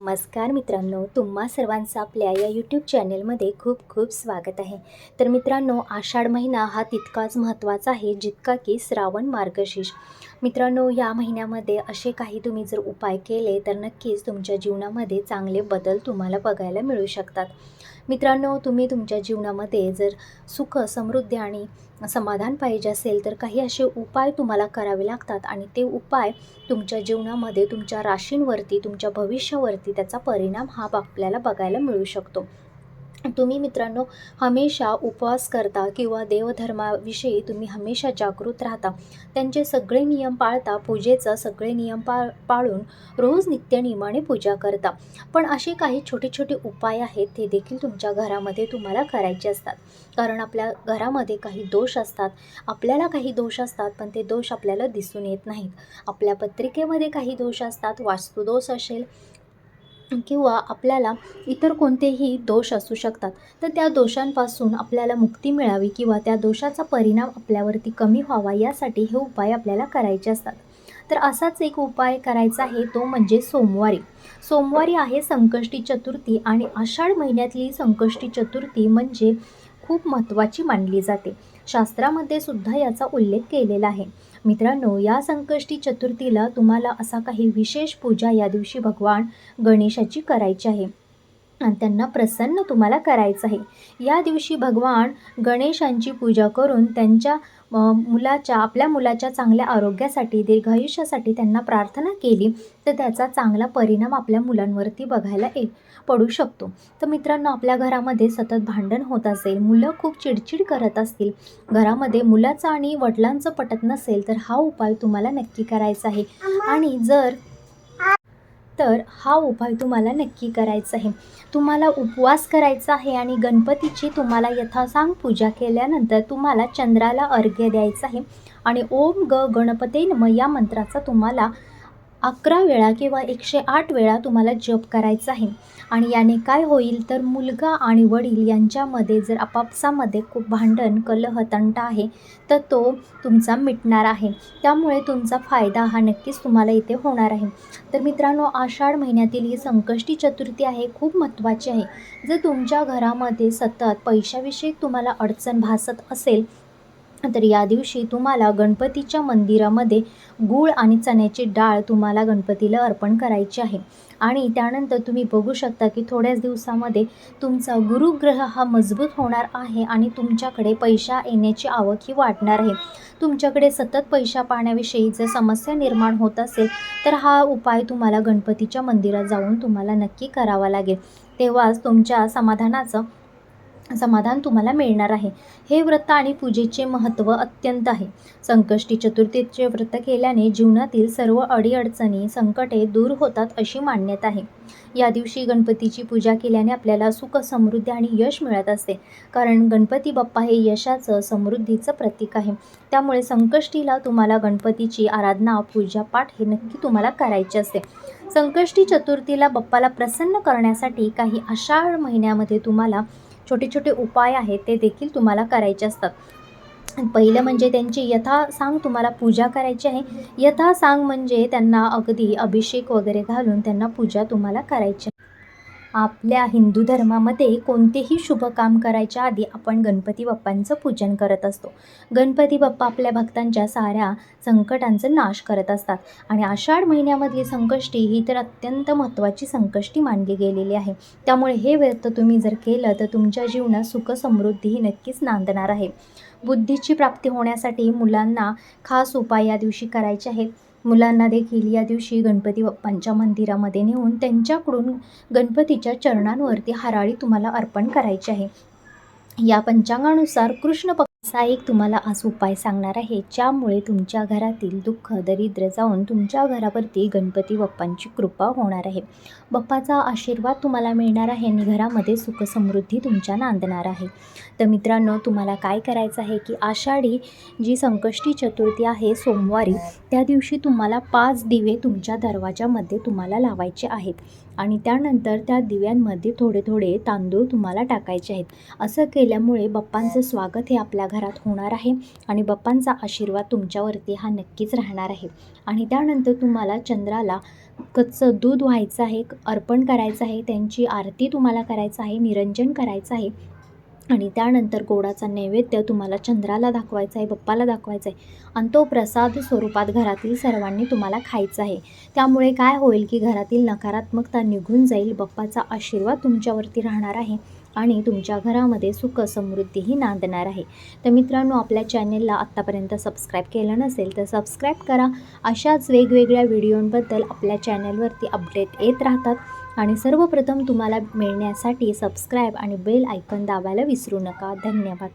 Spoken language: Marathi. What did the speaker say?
नमस्कार मित्रांनो तुम्हा सर्वांचं आपल्या या यूट्यूब चॅनेलमध्ये खूप खूप स्वागत आहे. तर मित्रांनो आषाढ महिना हा तितकाच महत्त्वाचा आहे जितका की श्रावण मार्गशीर्ष. मित्रांनो या महिन्यामध्ये असे काही तुम्ही जर उपाय केले तर नक्कीच तुमच्या जीवनामध्ये चांगले बदल तुम्हाला बघायला मिळू शकतात. मित्रांनो तुम्ही तुमच्या जीवनामध्ये जर सुख समृद्धी आणि समाधान पाहिजे असेल तर काही असे उपाय तुम्हाला करावे लागतात आणि ते उपाय तुमच्या जीवनामध्ये तुमच्या राशींवरती तुमच्या भविष्यावरती त्याचा परिणाम हा आपल्याला बघायला मिळू शकतो. तुम्ही मित्रांनो हमेशा उपवास करता किंवा देवधर्माविषयी तुम्ही हमेशा जागृत राहता. त्यांचे सगळे नियम पाळता पूजेचं सगळे नियम पा पाळून रोज नित्यनियमाने पूजा करता. पण असे काही छोटे छोटे उपाय आहेत ते देखील तुमच्या घरामध्ये तुम्हाला करायचे असतात. कारण आपल्या घरामध्ये काही दोष असतात. आपल्याला काही दोष असतात पण ते दोष आपल्याला दिसून येत नाहीत. आपल्या पत्रिकेमध्ये काही दोष असतात वास्तुदोष असेल किंवा आपल्याला इतर कोणतेही दोष असू शकतात तर त्या दोषांपासून आपल्याला मुक्ती मिळावी किंवा त्या दोषाचा परिणाम आपल्यावरती कमी व्हावा यासाठी हे उपाय आपल्याला करायचे असतात. तर असाच एक उपाय करायचा आहे तो म्हणजे सोमवारी. सोमवारी आहे संकष्टी चतुर्थी आणि आषाढ महिन्यातली संकष्टी चतुर्थी म्हणजे खूप महत्त्वाची मानली जाते. शास्त्रामध्ये सुद्धा याचा उल्लेख केलेला आहे. मित्रांनो या संकष्टी चतुर्थीला तुम्हाला असा काही विशेष पूजा या दिवशी भगवान गणेशाची करायची आहे. आणि त्यांना प्रसन्न तुम्हाला करायचं आहे. या दिवशी भगवान गणेशांची पूजा करून त्यांच्या मुलाच्या आपल्या मुलाच्या चांगल्या आरोग्यासाठी दीर्घायुष्यासाठी त्यांना प्रार्थना केली तर त्याचा चांगला परिणाम आपल्या मुलांवरती बघायला ये पडू शकतो. तर मित्रांनो आपल्या घरामध्ये सतत भांडण होत असेल मुलं खूप चिडचिड करत असतील घरामध्ये मुलाचं आणि वडिलांचं पटत नसेल तर हा उपाय तुम्हाला नक्की करायचा आहे. आणि जर तर हा उपाय तुम्हाला नक्की करायचा आहे. तुम्हाला उपवास करायचा आहे आणि गणपतीची तुम्हाला यथासांग पूजा केल्यानंतर तुम्हाला चंद्राला अर्घ्य द्यायचं आहे. आणि ओम ग गणपते नम या मंत्राचा तुम्हाला अकरा वेळा किंवा एकशे आठ वेळा तुम्हाला जप करायचा आहे. आणि याने काय होईल तर मुलगा आणि वडील यांच्यामध्ये जर आपापसामध्ये खूप भांडण कलह तंटा आहे तर तो तुमचा मिटणार आहे. त्यामुळे तुमचा फायदा हा नक्कीच तुम्हाला इथे होणार आहे. तर मित्रांनो आषाढ महिन्यातील ही संकष्टी चतुर्थी आहे खूप महत्त्वाची आहे. जर तुमच्या घरामध्ये सतत पैशाविषयी तुम्हाला अडचण भासत असेल तर या दिवशी तुम्हाला गणपतीच्या मंदिरामध्ये गूळ आणि चण्याची डाळ तुम्हाला गणपतीला अर्पण करायची आहे. आणि त्यानंतर तुम्ही बघू शकता की थोड्याच दिवसामध्ये तुमचा गुरुग्रह हा मजबूत होणार आहे आणि तुमच्याकडे पैसा येण्याची आवक ही वाढणार आहे. तुमच्याकडे सतत पैसा पाण्याविषयी जर समस्या निर्माण होत असेल तर हा उपाय तुम्हाला गणपतीच्या मंदिरात जाऊन तुम्हाला नक्की करावा लागेल. तेव्हाच तुमच्या समाधानाचं समाधान तुम्हाला मिळणार आहे. हे व्रत आणि पूजेचे महत्त्व अत्यंत आहे. संकष्टी चतुर्थीचे व्रत केल्याने जीवनातील सर्व अडीअडचणी संकटे दूर होतात अशी मान्यता आहे. या दिवशी गणपतीची पूजा केल्याने आपल्याला सुख समृद्धी आणि यश मिळत असते. कारण गणपती बाप्पा हे यशाचं समृद्धीचं प्रतीक आहे. त्यामुळे संकष्टीला तुम्हाला गणपतीची आराधना पूजा पाठ हे नक्की तुम्हाला करायचे असते. संकष्टी चतुर्थीला बाप्पाला प्रसन्न करण्यासाठी काही आषाढ महिन्यामध्ये तुम्हाला छोटे छोटे उपाय आहेत ते देखील तुम्हाला करायचे असतात पहिलं म्हणजे त्यांची यथासांग तुम्हाला पूजा करायची आहे यथासांग म्हणजे त्यांना अगदी अभिषेक वगैरे घालून त्यांना पूजा तुम्हाला करायची आहे. आपल्या हिंदू धर्मामध्ये कोणतेही शुभ काम करायच्या आधी आपण गणपती बाप्पांचं पूजन करत असतो. गणपती बाप्पा आपल्या भक्तांच्या साऱ्या संकटांचं नाश करत असतात. आणि आषाढ महिन्यामधली संकष्टी ही तर अत्यंत महत्त्वाची संकष्टी मानली गेलेली आहे. त्यामुळे हे व्रत तुम्ही जर केलं तर तुमच्या जीवनात सुख समृद्धी ही नक्कीच नांदणार आहे. बुद्धीची प्राप्ती होण्यासाठी मुलांना खास उपाय या दिवशी करायचे आहेत. मुलांना देखील या दिवशी गणपती बाप्पांच्या मंदिरामध्ये नेऊन त्यांच्याकडून गणपतीच्या चरणांवरती हराळी तुम्हाला अर्पण करायची आहे. या पंचांगानुसार कृष्ण असा एक तुम्हाला आज उपाय सांगणार आहे ज्यामुळे तुमच्या घरातील दुःख दरिद्र जाऊन तुमच्या घरावरती गणपती बाप्पांची कृपा होणार आहे. बाप्पाचा आशीर्वाद तुम्हाला मिळणार आहे आणि घरामध्ये सुख समृद्धी तुमच्या नांदणार आहे. तर मित्रांनो तुम्हाला काय करायचं आहे की आषाढी जी संकष्टी चतुर्थी आहे सोमवारी त्या दिवशी तुम्हाला पाच दिवे तुमच्या दरवाजामध्ये तुम्हाला लावायचे आहेत. आणि त्यानंतर त्या दिव्यांमध्ये थोडे थोडे तांदूळ तुम्हाला टाकायचे आहेत. असं केल्यामुळे बाप्पांचं स्वागत हे आपल्या घरात होणार आहे आणि बाप्पांचा आशीर्वाद तुमच्यावरती हा नक्कीच राहणार आहे. आणि त्यानंतर तुम्हाला चंद्राला कच्चं दूध व्हायचं आहे अर्पण करायचं आहे त्यांची आरती तुम्हाला करायचं आहे निरंजन करायचं आहे. आणि त्यानंतर गोडाचा नैवेद्य तुम्हाला चंद्राला दाखवायचा आहे बप्पाला दाखवायचा आहे. आणि तो प्रसाद स्वरूपात घरातील सर्वांनी तुम्हाला खायचा आहे. त्यामुळे काय होईल की घरातील नकारात्मकता निघून जाईल बप्पाचा आशीर्वाद तुमच्यावरती राहणार आहे आणि तुमच्या घरामध्ये सुख समृद्धीही नांदणार आहे. तर मित्रांनो आपल्या चॅनेलला आत्तापर्यंत सबस्क्राईब केलं नसेल तर सबस्क्राईब करा. अशाच वेगवेगळ्या व्हिडिओंबद्दल आपल्या चॅनलवरती अपडेट येत राहतात. आणि सर्वप्रथम तुम्हाला मिळण्यासाठी सबस्क्राईब आणि बेल आयकॉन दाबायला विसरू नका. धन्यवाद.